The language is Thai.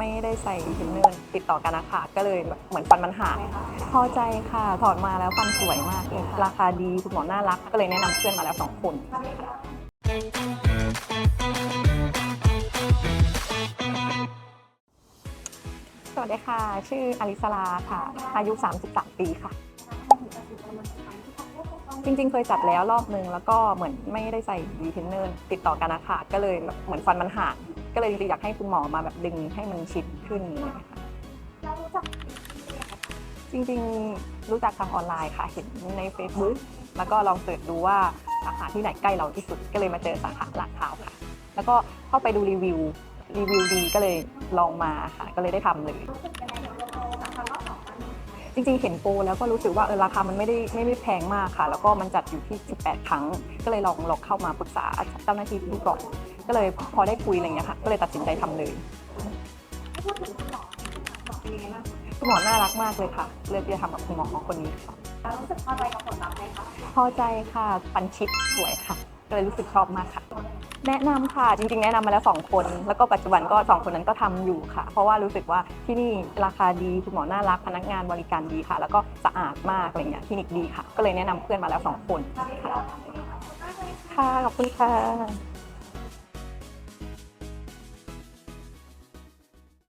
ไม่ได้ใส่เทรนเนอร์ติดต่อกันนะคะก็เลยเหมือนฟันมันหักพอใจค่ะ ถอดมาแล้วฟันสวยมากเลยราคาดีคุณหมอน่ารัก ก็เลยแนะนำเพื่อนมาแล้วสองคนสวัสดีค่ะ ชื่ออลิสลาค่ะ อายุ 33 ปีค่ะ จริงๆ เคยจัดแล้วรอบนึง แล้วก็เหมือนไม่ได้ใส่ดีเทนเนอร์ติดต่อกันนะคะก็เลยเหมือนฟันมันหัก ก็เลยจริงๆอยากให้คุณหมอมาแบบดึงให้มันชิดขึ้นอย่างเงี้ยค่ะเรารู้จักจริงๆ รู้จักทางออนไลน์ค่ะ เห็นใน Facebook แล้วก็ลองเสิร์ชดูว่าสาขาที่ไหนใกล้เราที่สุด ก็เลยมาเจอสาขาลาดพร้าวค่ะ แล้วก็เข้าไปดูรีวิว รีวิวดีก็เลยลองมาค่ะ ก็เลยได้ทำเลย จริงๆ เห็นโปรแล้วก็รู้สึกว่าเออราคามันไม่ได้ไม่ได้แพงมากค่ะ แล้วก็มันจัดอยู่ที่ 18 ครั้ง ก็เลยลองลองเข้ามาปรึกษาเจ้าหน้าที่ดูก่อน ก็เลยพอได้คุยอะไรอย่างเงี้ยค่ะ ก็เลยตัดสินใจทำเลยถ้าพูดถึงคุณหมอคุณหมอเป็นยังไงบ้างคุณหมอน่ารักมากเลยค่ะ เลือกที่จะทำกับคุณหมอคนนี้ค่ะเรารู้สึกพอใจกับผลลัพธ์ไหมคะพอใจค่ะฟันชิดสวยค่ะ ก็เลยรู้สึกชอบมากค่ะ แนะนำค่ะจริงๆ แนะนำมาแล้วสองคน แล้วก็ปัจจุบันก็สองคนนั้นก็ทำอยู่ค่ะ เพราะว่ารู้สึกว่าที่นี่ราคาดีคุณหมอน่ารักพนักงานบริการดีค่ะ แล้วก็สะอาดมากอะไรเงี้ยคลินิกดีค่ะ ก็เลยแนะนำเพื่อนมาแล้วสองคนค่ะค่ะขอบคุณค่ะ